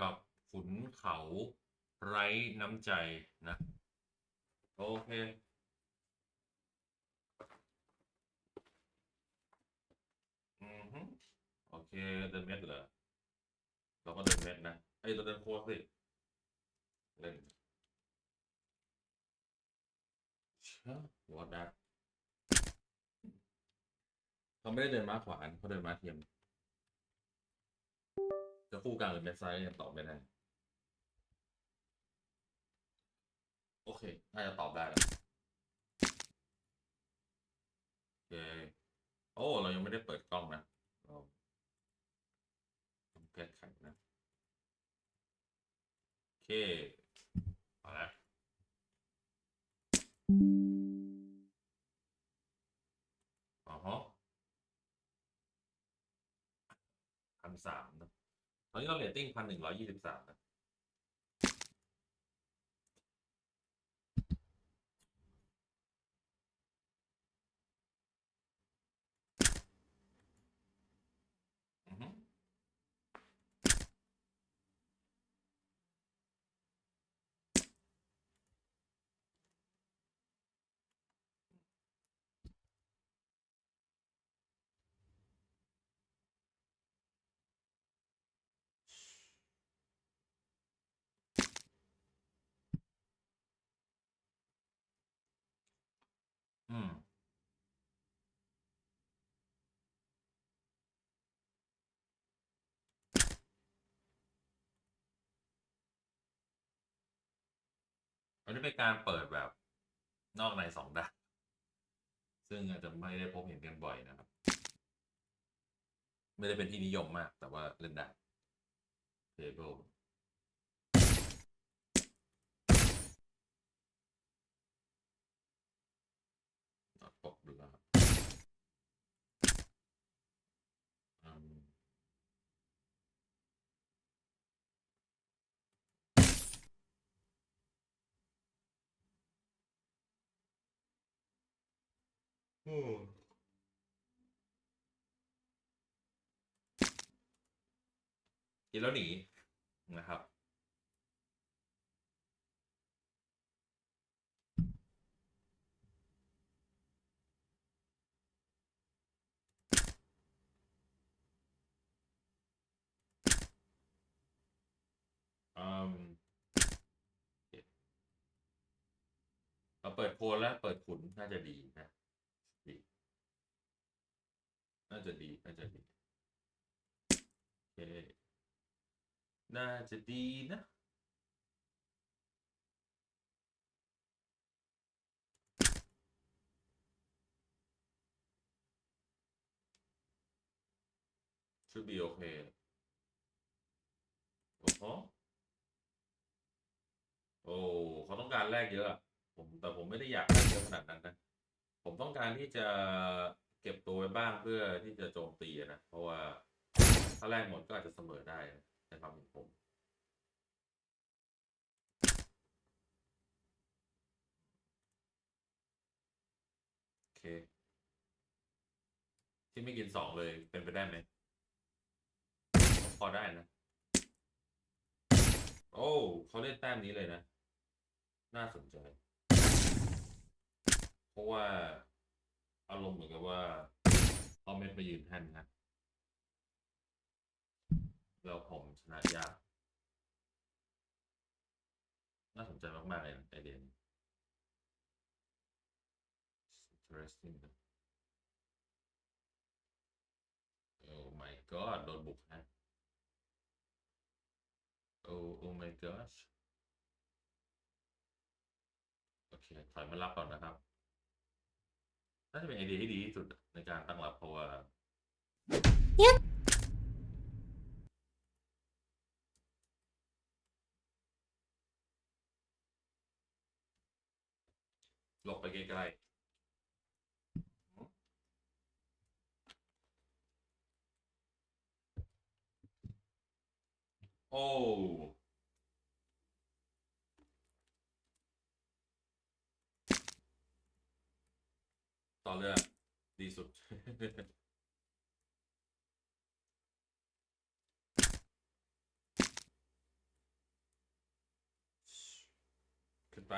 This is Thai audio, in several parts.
กับขุนเขาไร้น้ำใจนะ โอเคอือฮึโอเค เดินเม็ดเหรอเราก็เดินเม็ดนะเอ้เราเดินโค้งสิเล่นเชื่อวอดดักเขาไม่ได้เดินม้าขวานเขาเดินม้าเทียม คู่กลางหรือเม็ดซ้ายยังตอบไม่ได้ โอเค น่าจะตอบได้แล้วโอเค โอ้ เรายังไม่ได้เปิดกล้องนะ เราต้องแก้ไขนะ โอเคเอาละอ๋อฮะพันสามนะ ตอนนี้เราเรตติ้งพันหนึ่งร้อยยี่สิบสามนะ อือฮึอืมันนี้เป็นการเปิดแบบนอกในสองด้าน ซึ่งอาจจะไม่ได้พบเห็นกันบ่อยนะครับ ไม่ได้เป็นที่นิยมมากแต่ว่าเล่นได้ table อะปกดูแล้วครับอืม กินแล้วหนีนะครับ อืมเราเปิดโพลแล้วเปิดขุนน่าจะดีนะดี น่าจะดี น่าจะดีโอเคน่าจะดีนะ should be okay โอ้โหโอ้เขาต้องการแลกเยอะอะ ผมแต่ผมไม่ได้อยากแลกเยอะขนาดนั้นนะ ผมต้องการที่จะ เก็บตัวไว้บ้างเพื่อที่จะโจมตีนะ เพราะว่าถ้าแลกหมดก็อาจจะเสมอได้ในความเห็นผมโอเค ที่ไม่กินสองเลยเป็นไปได้ไหมพอได้นะ โอ้เขาเล่นแต้มนี้เลยนะ น่าสนใจ เพราะว่า อารมณ์เหมือนกับว่าเอาเม็ดมายืนแท่นนะแล้วผมชนะยาก น่าสนใจมาก ๆ เลยไอเดียนี้ interesting นะ Oh my god โดนบุกฮะ Oh oh my gosh โอเค ถอยมารับก่อนนะครับ น่าจะเป็นไอเดียที่ดีที่สุดในการตั้งรับเพราะว่าหลบไปไกลๆ โอ้ อเรือดีสุด ขึ้นไป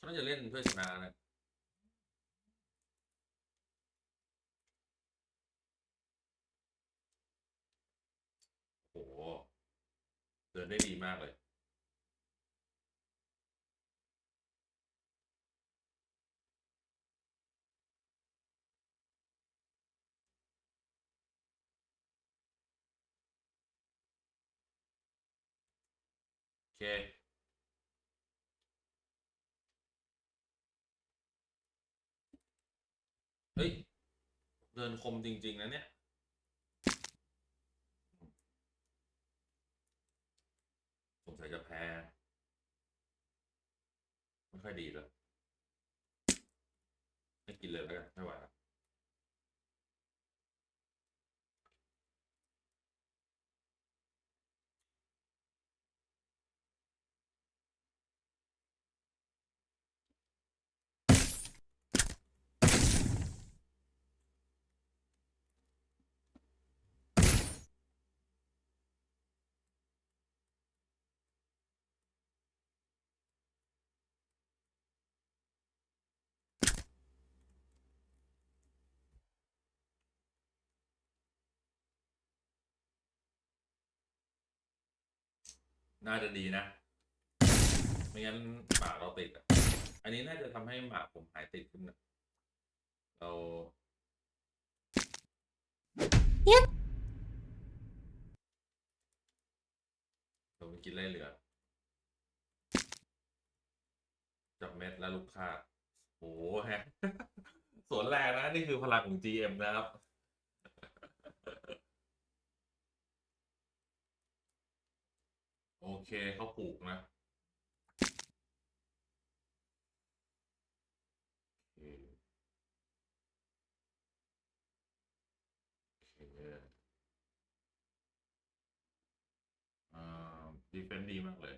ฉันจะเล่นเพื่อชนะนะโหเดินได้ดีมากเลย เค เฮ้ย เดินคมจริง ๆ นะเนี่ย สงสัยจะแพ้ ไม่ค่อยดีเลยไม่กินเลยแล้วกัน ไม่ไหวแล้ว น่าจะดีนะ ไม่งั้นหมาเราติดอะ อันนี้น่าจะทำให้หมาผมหายติดขึ้นนะเราเราไปกินไล่เหลือ จับเม็ดและลูกค้าดโอ้โหแฮะสวนแรกนะ นี่คือพลังของ GM นะครับ โอเคเขาปลูกนะโอเคโอเคอ่าดีเฟนดีมากเลย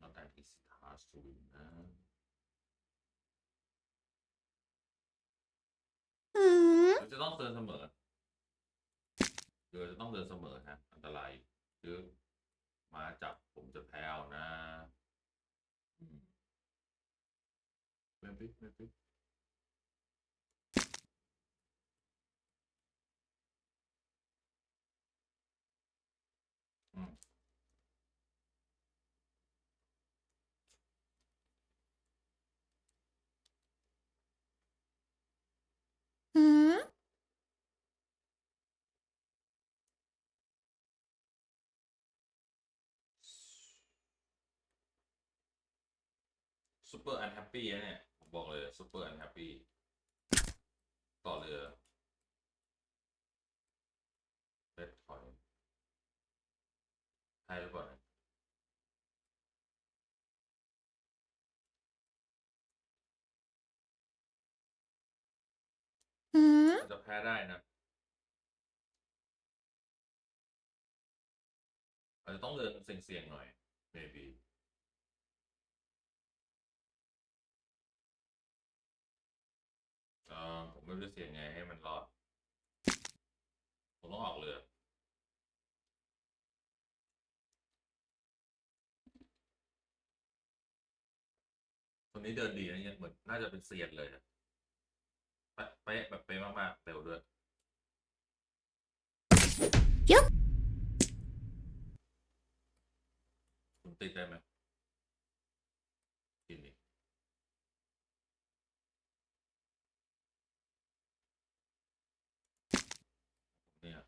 not that easy task to win นะหืมเราจะต้องเดินเสมอ เดือจะต้องเดินเสมอนะ อันตรายหรือมาจับผมจะแพ้วนะเมไม่ปิ๊ไม่ปิ๊อืม หืม ซูเปอร์อันแฮปปี้เนี่ยผมบอกเลยซูเปอร์อันแฮปปี้ต่อเรือเล็ดถอยให้หรือเปล่าเนี่ยหืมอาจจะแพ้ได้นะอาจจะต้องเดินเสี่ยงๆหน่อย maybe ผมไม่รู้จะเสียงไงให้มันรอด ผมต้องออกเรือคนนี้เดินดีนะเนี่ยเหมือนน่าจะเป็นเซียนเลยอะเป๊ะเป๊ะแบบไปมากๆไปวด้วย ยุบ คุณติดได้ไหมกินดิเนี่ย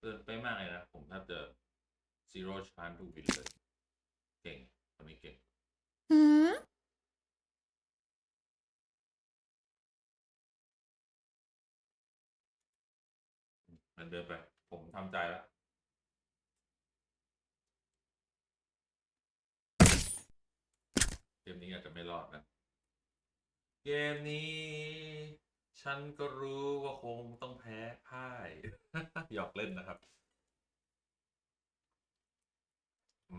เดินไปมากเลยนะ ผมแทบจะ zero chance to win เลย เก่งคนนี้เก่งหืมมันเดินไป ผมทำใจแล้วเกมนี้อาจจะไม่รอดนะ เกมนี้ ฉันก็รู้ว่าคงต้องแพ้พ่าย หยอกเล่นนะครับ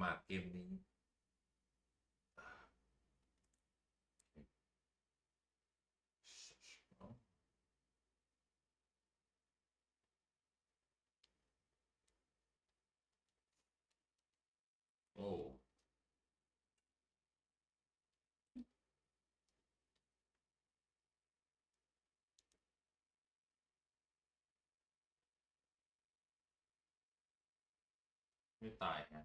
มากเกมนี้ ไม่ตายฮะ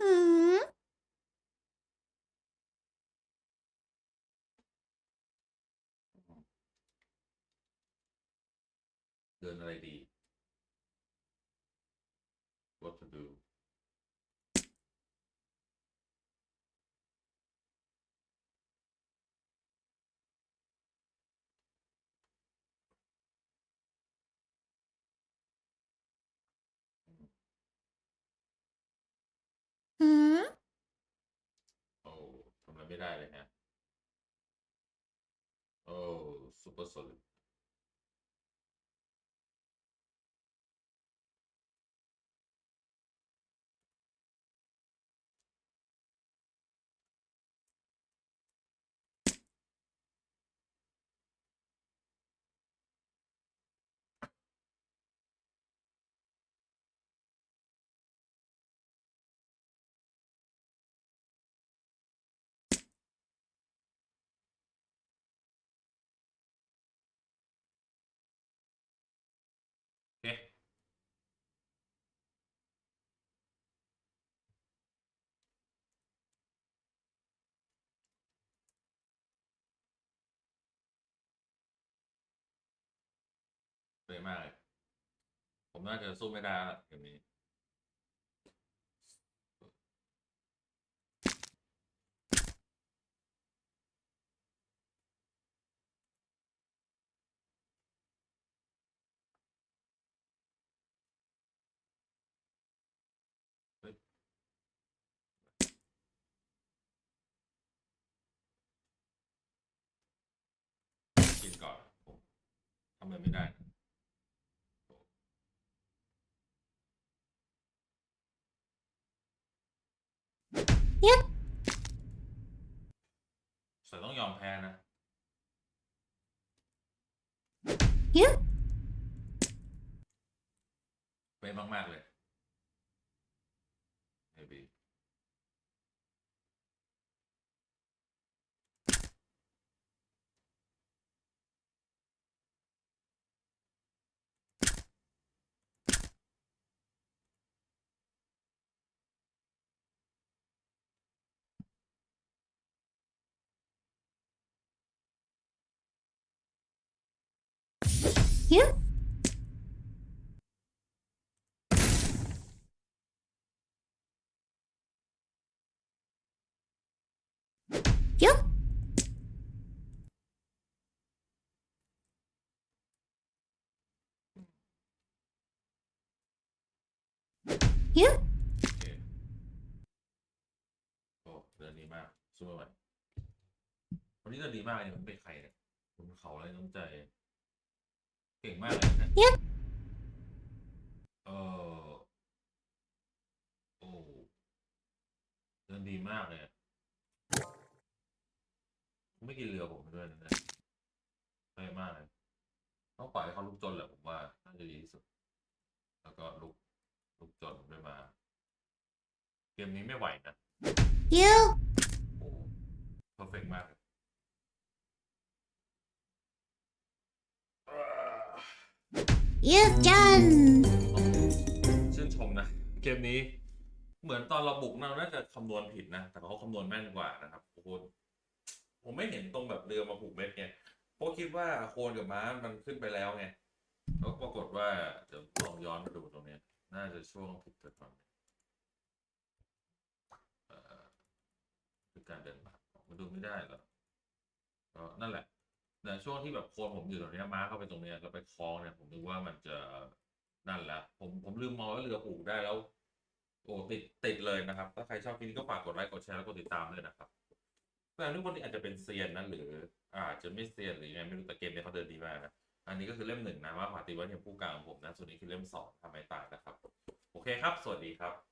หืมเดินอะไรดี what to do หืมโอ้ทำอะไรไม่ได้เลยฮะ โอ้ซูเปอร์โซลิด เลยมากเลยผมน่าจะสู้ไม่ได้ละเกมนี้กินก่อนทำอะไรไม่ได้ นะยึดแต่ต้องยอมแพ้นะยึดเป็นมาก ๆ เลย maybe ยึดยึดยึดโอเคโอ้เดินดีมากสู้ไม่ไหววันนี้เดินดีมากเลยมันเป็นใครเนี่ยคุณเขาอะไรน้ำใจ เก่งมากเลยนะยึดเออโอ้เดินดีมากเลยอะไม่กินเรือผมด้วยนะใช่มากเลย ต้องปล่อยให้เขาลุกจนแหละผมว่าน่าจะดีที่สุด แล้วก็ลุกลุกจนด้วยมา เกมนี้ไม่ไหวนะยึดโอ้เพอร์เฟกมากเลยอ่า ยึดจันชื่นชมนะ เกมนี้ เหมือนตอนเราบุกเราน่าจะคำนวณผิดนะ แต่เขาคำนวณแม่นกว่านะครับโอ้โหผมไม่เห็นตรงแบบเรือมาผูกเม็ดไงเพราะคิดว่าโคนกับม้ามันขึ้นไปแล้วไงแล้วปรากฏว่าเดี๋ยวลองย้อนมาดูตรงนี้น่าจะช่วงผิดตัวก่อนเอ่อคือการเดินผ่ามันดูไม่ได้เหรอก็นั่นแหละ แต่ช่วงที่แบบโคนผมอยู่ตรงเนี้ยม้าเข้าไปตรงเนี้ยแล้วไปคล้องเนี่ยผมนึกว่ามันจะนั่นแหละ ผมผมลืมมองว่าเรือผูกได้แล้ว โอ้ติดติดเลยนะครับ ถ้าใครชอบคลิปนี้ก็ฝากกดไลค์กดแชร์แล้วกดติดตามด้วยนะครับแต่ทุกคนนี้อาจจะเป็นเซียนนะหรืออาจจะไม่เซียนหรือไงไม่รู้แต่เกมเนี้เขาเดินดีมากนะอันนี้ก็คือเล่มหนึ่งนะว่าผาตีวัดเทียมผู้กลางของผมนะส่วนนี้คือเล่มสองทำไมตายนะครับ โอเคครับ สวัสดีครับ